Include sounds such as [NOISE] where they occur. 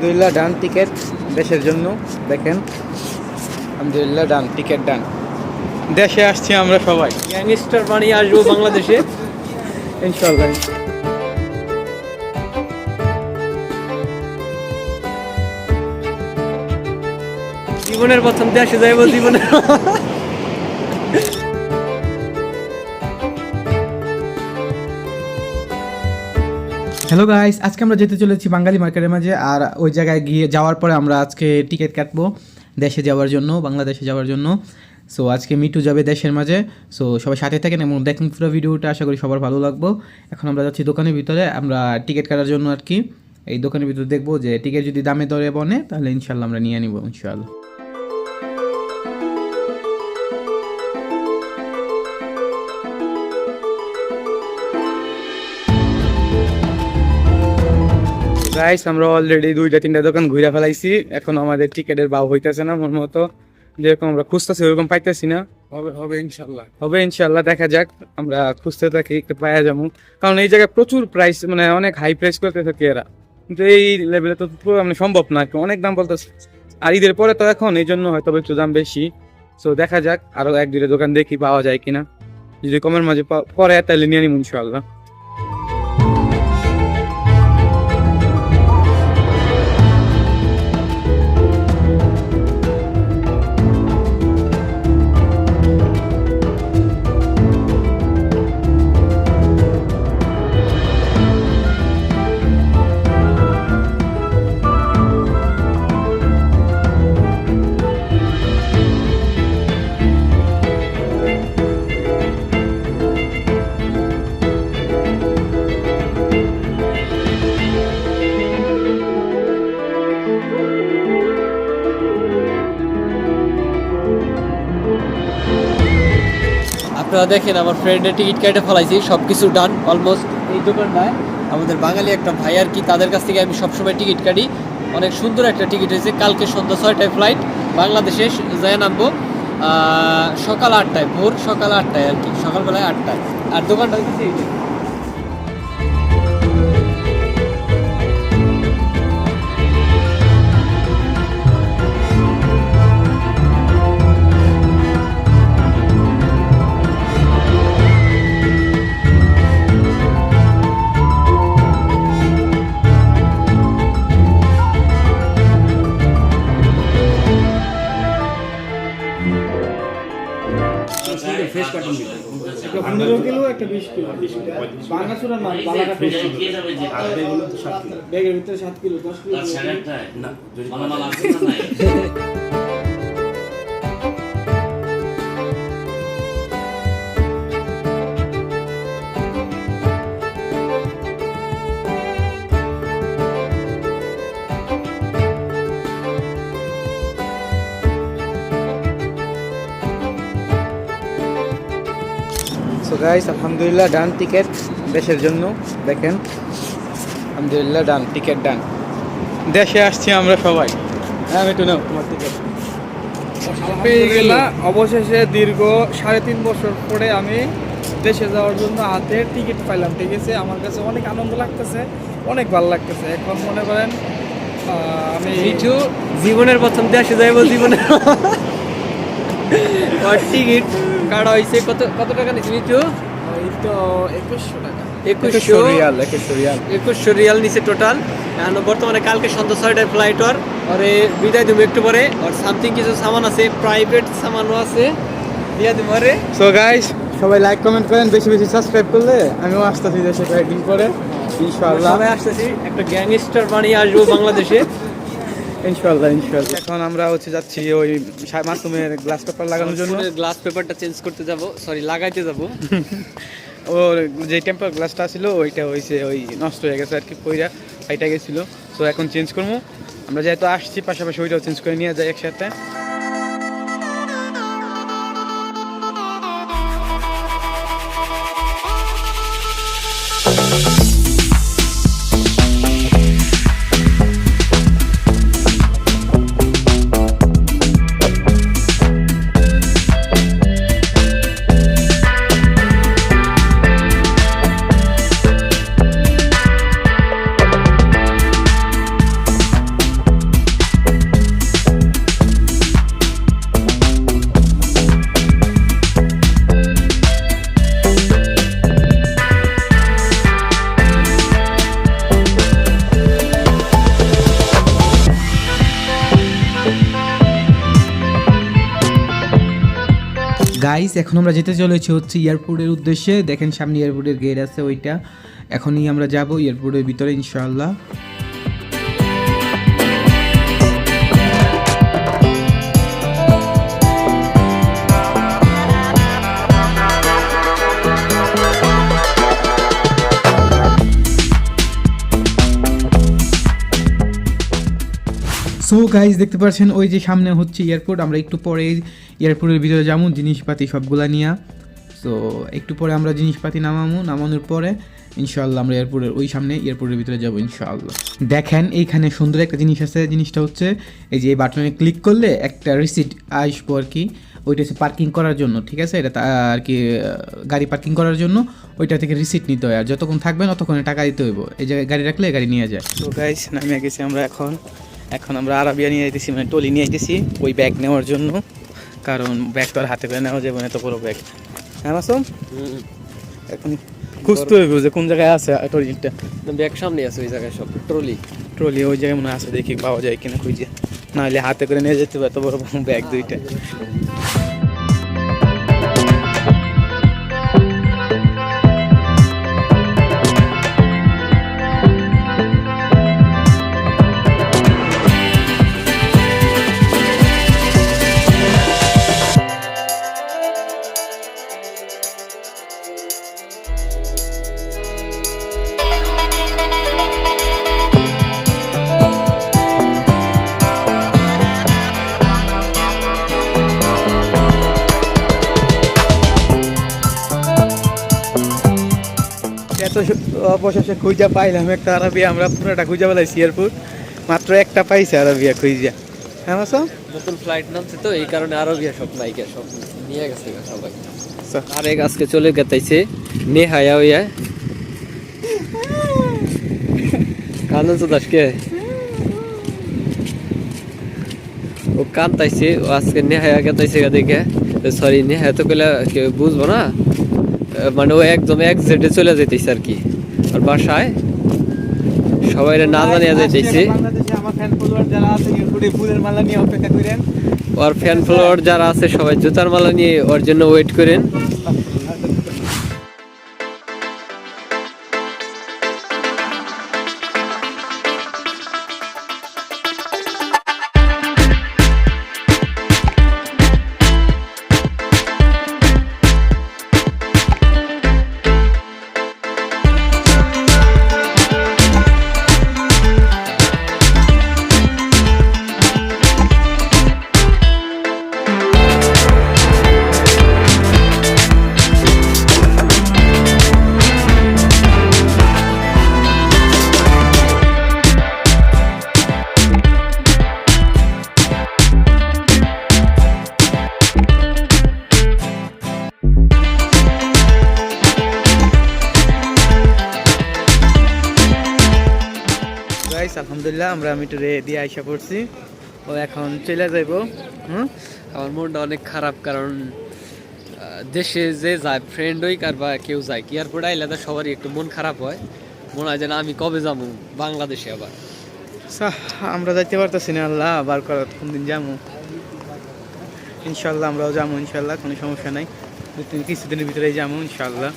আলহামদুলিল্লাহ, ডান টিকিট দেশের জন্য। দেখেন, আলহামদুলিল্লাহ, ডান টিকিট ডান। দেশে আসছি আমরা সবাই। গ্যাংস্টার বানিয়ে আসব বাংলাদেশে। ইনশাল্লাহ জীবনের প্রথম দেশে যাইব, জীবনের হ্যালো গাইস আজকে আমরা যেতে চলেছি বাঙালি মার্কেটের মাঝে, আর ওই জায়গায় গিয়ে যাওয়ার পরে আমরা আজকে টিকিট কাটবো দেশে যাওয়ার জন্য, বাংলাদেশে যাওয়ার জন্য। সো আজকে মিটু যাবে দেশের মাঝে। সো সবাই সাথে থাকেন এবং দেখুন পুরো ভিডিওটা, আশা করি সবার ভালো লাগবো। এখন আমরা যাচ্ছি দোকানের ভিতরে, আমরা টিকিট কাটার জন্য আর কি। এই দোকানের ভিতরে দেখব যে টিকিট যদি দামে দরে বনে, তাহলে ইনশাল্লাহ আমরা নিয়ে নিবো ইনশাল্লাহ গাইস আমরা অলরেডি দুইটা তিনটা দোকান ঘুরে ফেলাইছি। এখন আমাদের টিকিটের ভাव হইতেছে না মন মতো। যেরকম আমরা খুঁজতেছি ওরকম পাইতেছি না। হবে হবে ইনশাল্লাহ। হবে ইনশাল্লাহ দেখা যাক। আমরা খুঁজতে থাকি একটু পাওয়া যাব। কারণ এই জায়গায় প্রচুর প্রাইস মানে অনেক হাই প্রাইস করতে থাকে এরা? কিন্তু এই লেভেলে তো পুরো মানে সম্ভব না আর কি, অনেক দাম বলতেছে। আর ঈদের পরে তো এখন এই জন্য হয়তো একটু দাম বেশি। তো দেখা যাক আরও এক দুইটা দোকান দেখি পাওয়া যায় কিনা। যদি কমের মাঝে পরে তাহলে নিয়ে নিব ইনশাল্লাহ। আপনারা দেখেন, আমার ফ্রেন্ডের টিকিট কেটে ফেলাইছি সব কিছু ডান অলমোস্ট এই দোকানটায় আমাদের বাঙালি একটা ভাই আর কি, তাদের কাছ থেকে আমি সবসময় টিকিট কাটি। অনেক সুন্দর একটা টিকিট হয়েছে। কালকে সন্ধ্যা ছয়টায় ফ্লাইট বাংলাদেশে যায় নামবো। সকাল আটটায়, ভোর সকাল আটটায় আর কি, সকালবেলায় আটটায়। আর দোকানটা হচ্ছে এইটা। পনেরো কিলো একটা বিশ কিলো। বাংলা চূড়া না বালাটা ফ্রেশ ব্যাগের ভিতরে সাত কিলো দশ কিলো। সো [LAUGHS] গাইস আলহামদুলিল্লাহ ডান টিকিট দেশের জন্য দেখেন। আলহামদুলিল্লাহ ডান টিকিট ডান দেশে আসছি আমরা সবাই। হ্যাঁ মিটু নাও তোমার টিকিট পেয়ে গেলাম অবশেষে দীর্ঘ সাড়ে তিন বছর পরে আমি দেশে যাওয়ার জন্য হাতে টিকিট পাইলাম ঠিক আছে? আমার কাছে অনেক আনন্দ লাগতেছে অনেক ভালো লাগতেছে। এখন মনে করেন আমি জীবনের প্রথম দেশে যাইব জীবনের টিকিট কাটা হয়েছে কত কত টাকা নিচ্ছে মিঠু? এই তো একুশশো টাকা। একুশশো রিয়াল একুশশো রিয়াল। একুশশো রিয়াল নিচে টোটাল এখন বর্তমানে কালকে সন্ধ্যা ছয়টায় ফ্লাইট ওর। ওরে বিদায় দেবো একটু পরে। ওর সামথিং কিছু সামান আছে প্রাইভেট সামানও আছে। দিয়ে দেবো আরে সো গাইস সবাই লাইক কমেন্ট করেন বেশি বেশি সাবস্ক্রাইব করলে আমিও আসতেছি দেশে কয়েকদিন পরে ইনশাআল্লাহ। সবাই আসতেছি একটা গ্যাংস্টার বানিয়ে আসব বাংলাদেশে। ইনশাআল্লাহ ইনশাআল্লাহ। এখন আমরা হচ্ছে যাচ্ছি ওই মাসুমের গ্লাস পেপার লাগানোর জন্য। গ্লাস পেপারটা চেঞ্জ করতে যাব। সরি লাগাইতে যাব। [LAUGHS] ওর যে টেম্পার গ্লাসটা ছিল ওইটা হয়েছে ওই নষ্ট হয়ে গেছে আর কি পইরা ফাইটা গেছিল। তো এখন চেঞ্জ করব। আমরা যেহেতু আসছি পাশাপাশি ওইটাও চেঞ্জ করে নিয়ে যাই একসাথে। গাইস এখন আমরা যেতে চলেছি হচ্ছে এয়ারপোর্টের উদ্দেশ্যে। দেখেন সামনে এয়ারপোর্টের গেট আছে ওইটা। এখনই আমরা যাব এয়ারপোর্টের ভিতরে, ইনশাআল্লাহ। সো গাইজ দেখতে পাচ্ছেন, ওই যে সামনে হচ্ছে এয়ারপোর্ট আমরা একটু পরে এয়ারপোর্টের ভিতরে যাব, জিনিসপাতি সবগুলা নিয়ে। সো একটু পরে আমরা জিনিসপাতি নামামো, নামানোর পরে ইনশাল্লাহ আমরা এয়ারপোর্টের ওই সামনে এয়ারপোর্টের ভিতরে যাব ইনশাআল্লাহ। দেখেন, এইখানে সুন্দর একটা জিনিস আছে। জিনিসটা হচ্ছে, এই যে এই বাটনে ক্লিক করলে একটা রিসিট আসব আর কি। ওইটা হচ্ছে পার্কিং করার জন্য, ঠিক আছে? এটা আর কি গাড়ি পার্কিং করার জন্য ওইটা থেকে রিসিট নিতে হয়। আর যতক্ষণ থাকবেন ততক্ষণে টাকা দিতে হইব। এই জায়গায় গাড়ি রাখলে গাড়ি নিয়ে যায়। তো গাইস নামিয়ে গেছি আমরা এখন। এখন আমরা আরাবিয়া নিয়ে যেতেছি মানে টলি নিয়ে যেতেছি ওই ব্যাগ নেওয়ার জন্য। কারণ ব্যাগ তো আর হাতে করে নেওয়া যাবে না তো বড় ব্যাগ হ্যাঁ মাসুম? এখন খুঁজতে হবে যে কোন জায়গায় আছে টলিটা ব্যাগ সামনে আছে ওই জায়গায় সব ট্রলি। ট্রলি ওই জায়গায় মনে হয় আছে দেখি পাওয়া যায় কিনা খুঁজে। নাহলে হাতে করে নিয়ে যেতে হবে এত বড় ব্যাগ দুইটা। এত সু- অবশেষে খুঁজা পাইলাম একটা আরাবিয়া আমরা পুরোটা খুঁজা পেলাইছি এয়ারপোর্ট মাত্র একটা পাইছে আরাবিয়া খুঁজা। হ্যাঁ মাসুম নতুন ফ্লাইট নামছে তো এই কারণে আরও বিয়া সব নাইকা সব নিয়ে গেছে সবাই। আচ্ছা। আরেক আজকে চলে গেতাইছে নেহায়া হইয়া। কানন তো দাসকে ও কান্তাইছে ও আজকে নেহায়া গেতাইছে গা দেখে। সরি নেহায়া তো কইলা কেউ বুঝব না? মানে ও একদম এক জেটে চলে যেতেছে আর কি। আর বাসায় সবাই না জানিয়ে যেতেছে ওর ফ্যান ফলোয়ার যারা আছে সবাই জুতার মালা নিয়ে ওর জন্য ওয়েট করেন। গাইস আলহামদুলিল্লাহ আমরা মিটারে দিয়ে আইসা পড়ছি। ও এখন চলে যাইব। হুম? আমার মনটা অনেক খারাপ কারণ দেশে যে যায় ফ্রেন্ড হই আর বা কেউ যায় কি এয়ারপোর্ট আইলে তো সবারই একটু মন খারাপ হয়। মনে হয় যে না আমি কবে যাব? বাংলাদেশে আবার। আমরা যাইতে পারতেছি না আল্লাহ বার করার কোন দিন যাব? ইনশাল্লাহ আমরাও যাব ইনশাল্লাহ কোনো সমস্যা নাই। কিছুদিনের ভিতরেই যাব ইনশাল্লাহ।